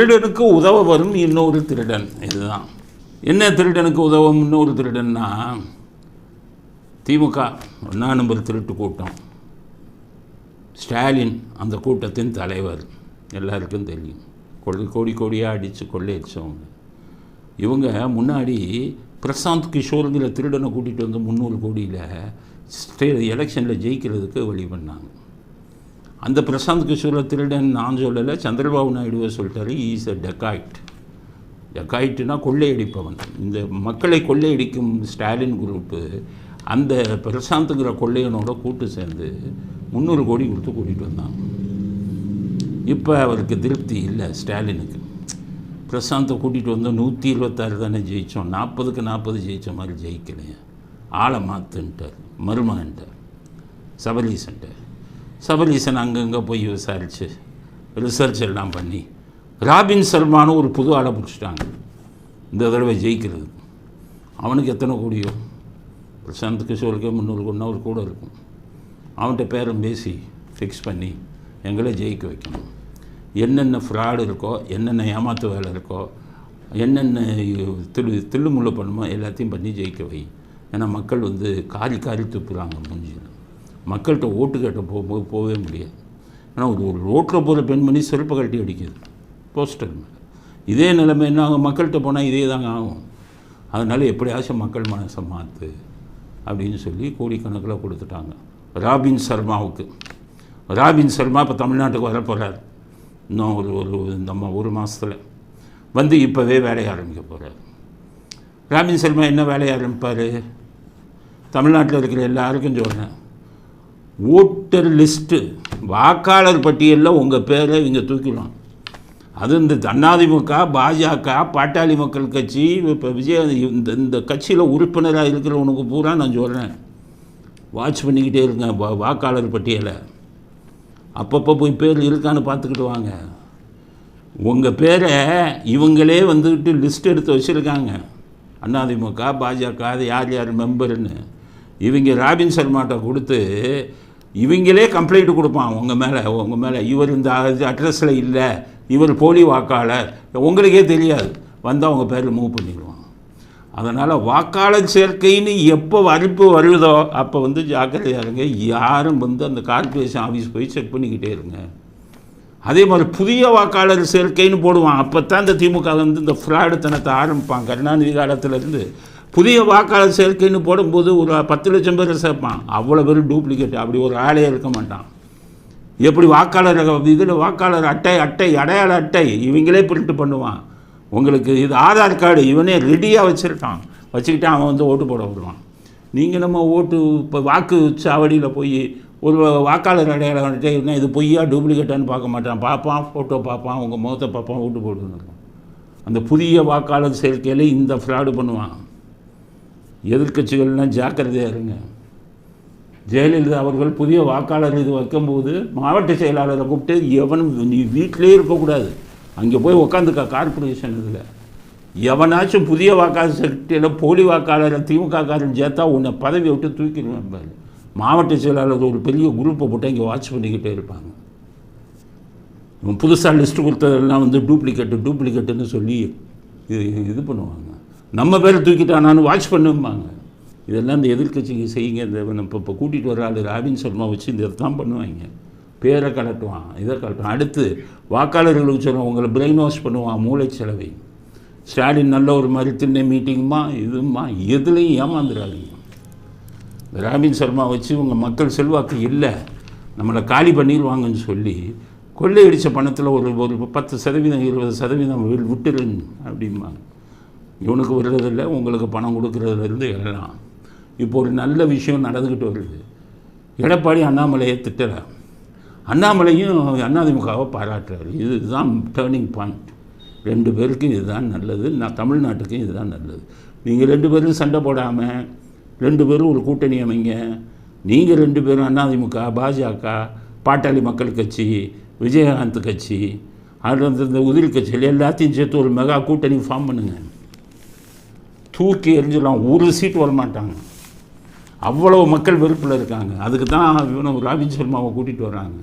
திருடனுக்கு உதவ வரும் இன்னொரு திருடன். இதுதான். என்ன திருடனுக்கு உதவும் இன்னொரு திருடன்னா திமுக ஒன்றா நம்பர் திருட்டு கூட்டம். ஸ்டாலின் அந்த கூட்டத்தின் தலைவர். எல்லாருக்கும் தெரியும். கொள்ளை கோடி கோடியாக அடித்து கொள்ளையடிச்சவங்க. இவங்க முன்னாடி பிரசாந்த் கிஷோருங்கிற திருடனை கூட்டிகிட்டு வந்து முந்நூறு கோடியில் ஸ்டே எலெக்ஷனில் ஜெயிக்கிறதுக்கு வழி பண்ணாங்க. அந்த பிரசாந்த் கிஷோரை திருடன் நான் சொல்லலை சந்திரபாபு நாயுடுவை சொல்லிட்டாரு இஸ் அ டெக்காய்ட் டெக்காய்ட்னா கொள்ளையடிப்பவன். இந்த மக்களை கொள்ளையடிக்கும் ஸ்டாலின் குரூப்பு அந்த பிரசாந்துங்கிற கொள்ளையனோட கூட்டு சேர்ந்து முந்நூறு கோடி கொடுத்து கூட்டிகிட்டு வந்தான். இப்போ அவருக்கு திருப்தி இல்லை ஸ்டாலினுக்கு. பிரசாந்தை கூட்டிகிட்டு வந்தோம் நூற்றி இருபத்தாறு தானே ஜெயித்தோம் நாற்பதுக்கு நாற்பது ஜெயித்த மாதிரி ஜெயிக்கலையே. ஆளை மாற்றுன்ட்டார் மருமகன்ட்டார் சபரீசன்ட்டார். சபரீசன் அங்கங்கே போய் விசாரித்து ரிசர்ச் எல்லாம் பண்ணி ராபின் சர்மானு ஒரு புது ஆளை பிடிச்சிட்டாங்க. இந்த தடவை ஜெயிக்கிறது. அவனுக்கு எத்தனை கோடியோ? பிரசாந்த் கிஷோருக்கே முந்நூறு கொண்டா ஒரு கூட இருக்கும். அவன்கிட்ட பேரும் பேசி ஃபிக்ஸ் பண்ணி எங்களை ஜெயிக்க வைக்கணும். என்னென்ன ஃப்ராடு இருக்கோ என்னென்ன ஏமாத்து வேலை இருக்கோ என்னென்ன தில்லு தில்லுமுள்ள பண்ணுமோ எல்லாத்தையும் பண்ணி ஜெயிக்க வை. ஏன்னா மக்கள் வந்து காரி காரி துப்புறாங்க மூஞ்சியில். மக்கள்கிட்ட ஓட்டு கேட்ட போகும்போது போகவே முடியாது. ஆனால் ஒரு ஒரு ரோட்டில் போகிற பெண்மணி செருப்பு கட்டி அடிக்குது. போஸ்டர் மேலே. இதே நிலைமை என்ன ஆகும் மக்கள்கிட்ட போனால் இதே தாங்க ஆகும். அதனால் எப்படியாச்சும் மக்கள் மனசை மாற்று அப்படின்னு சொல்லி கோடிக்கணக்கில் கொடுத்துட்டாங்க. ராபின் சர்மாவுக்கு. ராபின் சர்மா இப்போ தமிழ்நாட்டுக்கு வரப்போகிறார் இன்னும் ஒரு ஒரு நம்ம ஒரு மாதத்தில் வந்து இப்போவே வேலையை ஆரம்பிக்க போகிறார் ராபின் சர்மா என்ன வேலையை ஆரம்பிப்பார்? தமிழ்நாட்டில் இருக்கிற எல்லாருக்கும் சொல்கிறேன் ஓட்டர் லிஸ்ட்டு வாக்காளர் பட்டியலில் உங்கள் பேரை இவங்க தூக்கிடலாம் அது இந்த அதிமுக பாஜக பாட்டாளி மக்கள் கட்சி இப்போ விஜய் இந்த இந்த கட்சியில் உறுப்பினராக இருக்கிறவனுக்கு பூரா நான் சொல்கிறேன் வாட்ச் பண்ணிக்கிட்டே இருங்க வா- வாக்காளர் பட்டியலை. அப்பப்போ போய் பேர் இருக்கான்னு பார்த்துக்கிட்டு வாங்க. உங்கள் பேரை இவங்களே வந்துக்கிட்டு லிஸ்ட் எடுத்து வச்சுருக்காங்க. அதிமுக பாஜக அது யார் யார் மெம்பர்னு இவங்க ராபின் சர்மாட்ட கொடுத்து இவங்களே கம்ப்ளைண்ட் கொடுப்பான். உங்கள் மேலே உங்கள் மேலே. இவர் இந்த அட்ரஸில் இல்லை. இவர் போலி வாக்காளர். உங்களுக்கே தெரியாது. வந்தால் உங்கள் பேரில் மூவ் பண்ணிடுவாங்க அதனால் வாக்காளர் சேர்க்கைன்னு எப்போ அறிப்பு வருதோ அப்போ வந்து ஜாக்கிரதையாக இருங்க. யாரும் வந்து அந்த கார்ப்பரேஷன் ஆஃபீஸ் போய் செக் பண்ணிக்கிட்டே இருங்க. அதே மாதிரி புதிய வாக்காளர் சேர்க்கைன்னு போடுவான். அப்போ தான் இந்த திமுக வந்து இந்த ஃப்ராடுத்தனத்தை ஆரம்பிப்பான். கருணாநிதி காலத்திலேருந்து புதிய வாக்காளர் சேர்க்கைன்னு போடும்போது ஒரு பத்து லட்சம் பேர் சேர்ப்பான். அவ்வளோ பேர் டூப்ளிகேட் அப்படி ஒரு ஆளே இருக்க மாட்டான். எப்படி வாக்காளர் இதில் வாக்காளர் அட்டை அட்டை அடையாள அட்டை. இவங்களே பிரிண்ட் பண்ணுவான். உங்களுக்கு இது ஆதார் கார்டு இவனே ரெடியாக வச்சுருக்கான். வச்சுக்கிட்டு அவன் வந்து ஓட்டு போட வருவான். நீங்கள் நம்ம ஓட்டு இப்போ வாக்கு சாவடியில் போய் ஒரு வாக்காளர் அடையாளம் அட்டை இது பொய்யா டூப்ளிகேட்டான்னு பார்க்க மாட்டான். பார்ப்பான் ஃபோட்டோ பார்ப்பான் உங்கள் முகத்தை பார்ப்பான் ஓட்டு போடுன்னு அந்த புதிய வாக்காளர் சேர்க்கையில் இந்த ஃப்ராடு பண்ணுவான். எதிர்க்கட்சிகள்லாம் ஜாக்கிரதையாக இருங்க. ஜெயலலிதா அவர்கள் புதிய வாக்காளர் இது வைக்கும்போது மாவட்ட செயலாளரை கூப்பிட்டு எவனும் நீ வீட்டிலே இருக்கக்கூடாது. அங்கே போய் உட்காந்துக்கா கார்பரேஷன் இதில். எவனாச்சும் புதிய வாக்காளர் சர்டியில் போலி வாக்காளரை திமுக காரன் சேர்த்தா உன்னை பதவி விட்டு தூக்கிடுவேன் பாரு. மாவட்ட செயலாளர் ஒரு பெரிய குரூப்பை போட்டு இங்கே வாட்ச் பண்ணிக்கிட்டே இருப்பாங்க. இவன் புதுசாக லிஸ்ட்டு கொடுத்ததெல்லாம் வந்து டூப்ளிகேட்டு டூப்ளிகேட்டுன்னு சொல்லி இது இது பண்ணுவாங்க. நம்ம பேரை தூக்கிட்டானான்னு வாட்ச் பண்ணுவாங்க இதெல்லாம் இந்த எதிர்கட்சிக்கு செய்யுங்க இந்த இப்போ இப்போ கூட்டிகிட்டு வர ஆள் ராபின் சர்மா வச்சு இந்த தான் பண்ணுவாங்க. பேரை கலட்டுவான் இதை கலட்டுவான். அடுத்து வாக்காளர்களுக்கு சொல்லுவான் உங்களை பிரெயின் வாஷ் பண்ணுவான் மூளைச்சலவை ஸ்டாலின் நல்ல ஒரு மாதிரி திண்ணை மீட்டிங்குமா இதுமா எதுலேயும் ஏமாந்துடாதீங்க. இந்த ராபின் சர்மா வச்சு உங்கள் மக்கள் செல்வாக்கு இல்லை நம்மளை காலி பண்ணிடுவாங்கன்னு சொல்லி கொள்ளையடித்த பணத்தில் ஒரு ஒரு பத்து சதவீதம் இருபது சதவீதம் வி- விட்டுருங்க அப்படிம்பாங்க. இவனுக்கு வர்றதில்ல உங்களுக்கு பணம் கொடுக்குறதுலேருந்து எல்லாம். இப்போ ஒரு நல்ல விஷயம் நடந்துக்கிட்டு வருது. எடப்பாடி அண்ணாமலையை திட்டலை. அண்ணாமலையும் அதிமுகவை பாராட்டுறாரு. இதுதான் டேர்னிங் பாயிண்ட் ரெண்டு பேருக்கும் இதுதான் நல்லது. நான் தமிழ்நாட்டுக்கும் இதுதான் நல்லது. நீங்கள் ரெண்டு பேரும் சண்டை போடாமல் ரெண்டு பேரும் ஒரு கூட்டணி அமைங்க. நீங்கள் ரெண்டு பேரும் அதிமுக பாஜக பாட்டாளி மக்கள் கட்சி விஜயகாந்த் கட்சி அதில் வந்து இந்த உதிரி கட்சிகள் எல்லாத்தையும் சேர்த்து ஒரு மெகா கூட்டணி ஃபார்ம் பண்ணுங்கள் தூக்கி எரிஞ்சிடலாம். ஒரு சீட் வர மாட்டாங்க அவ்வளோ மக்கள் வெறுப்பில் இருக்காங்க. அதுக்கு தான் இவனை ராபின் சர்மாவை கூட்டிகிட்டு வராங்க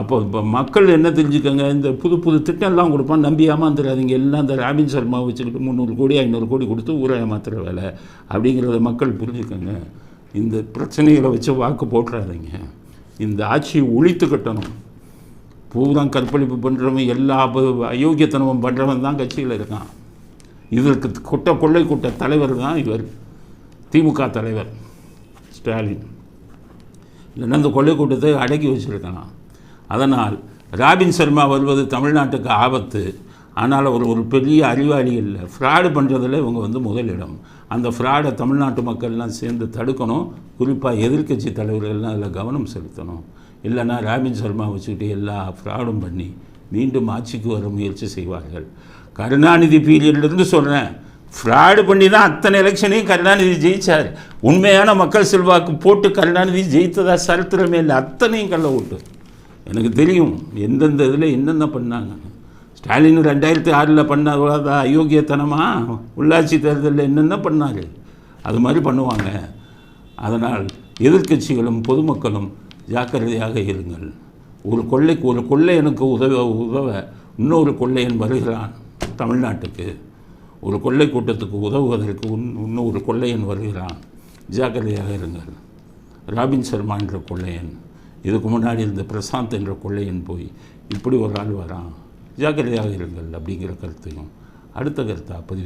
அப்போ இப்போ மக்கள் என்ன தெரிஞ்சுக்கோங்க? இந்த புது புது திட்டம்லாம் கொடுப்பான் நம்பி ஏமாந்துடாதீங்க எல்லாம் இந்த ராபின் சர்மா வச்சுக்கிட்டு முந்நூறு கோடி ஐநூறு கோடி கொடுத்து ஊரை ஏமாத்துற வேலை. அப்படிங்கிறத மக்கள் புரிஞ்சுக்கோங்க. இந்த பிரச்சனைகளை வச்சு வாக்கு போட்டுறாதீங்க. இந்த ஆட்சியை ஒழித்து கட்டணும். பூரா கற்பழிப்பு பண்ணுறவன் எல்லா அயோக்கியத்தனமும் பண்ணுறவன் தான் கட்சியில் இருக்கான். இதற்கு குட்ட கொள்ளை கூட்ட தலைவர் தான் இவர். திமுக தலைவர் ஸ்டாலின். இல்லைன்னா இந்த கொள்ளை கூட்டத்தை அடக்கி வச்சுருக்கலாம். அதனால் ராபின் சர்மா வருவது தமிழ்நாட்டுக்கு ஆபத்து. ஆனால் அவர் ஒரு பெரிய அறிவாளி இல்லை. ஃப்ராடு பண்ணுறதுல இவங்க வந்து முதலிடம். அந்த ஃப்ராடை தமிழ்நாட்டு மக்கள்லாம் சேர்ந்து தடுக்கணும். குறிப்பாக எதிர்க்கட்சி தலைவர்கள்லாம் அதில் கவனம் செலுத்தணும். இல்லைன்னா ராபின் சர்மா வச்சுக்கிட்டு எல்லா ஃப்ராடும் பண்ணி மீண்டும் ஆட்சிக்கு வர முயற்சி செய்வார்கள். கருணாநிதி பீரியட்லேருந்து சொல்கிறேன் ஃப்ராடு பண்ணி தான் அத்தனை எலெக்ஷனையும் கருணாநிதி ஜெயித்தார் உண்மையான மக்கள் செல்வாக்கு போட்டு கருணாநிதி ஜெயித்ததா சரித்திரமே இல்லை. அத்தனையும் கள்ள ஓட்டு. எனக்கு தெரியும் எந்தெந்த இதில் என்னென்ன பண்ணாங்க. ஸ்டாலின் ரெண்டாயிரத்தி ஆறில் பண்ணாத அயோக்கியத்தனமா? உள்ளாட்சி தேர்தலில் என்னென்ன பண்ணாரு? அது மாதிரி பண்ணுவாங்க. அதனால் எதிர்க்கட்சிகளும் பொதுமக்களும் ஜாக்கிரதையாக இருங்கள். ஒரு கொள்ளைக்கு ஒரு கொள்ளையனுக்கு உதவ உதவ இன்னொரு கொள்ளையன் வருகிறான் தமிழ்நாட்டுக்கு. ஒரு கொள்ளை கூட்டத்துக்கு உதவுவதற்கு உன் இன்னொரு கொள்ளையன் வருகிறான். ஜாக்கிரதையாக இருங்கள். ராபின் சர்மா என்ற கொள்ளையன் இதுக்கு முன்னாடி இருந்த பிரசாந்த் என்ற கொள்ளையன் போய் இப்படி ஒரு ஆள் வரான். ஜாக்கிரதையாக இருங்கள் அப்படிங்கிற கருத்தையும் அடுத்த கருத்தாக பதிவு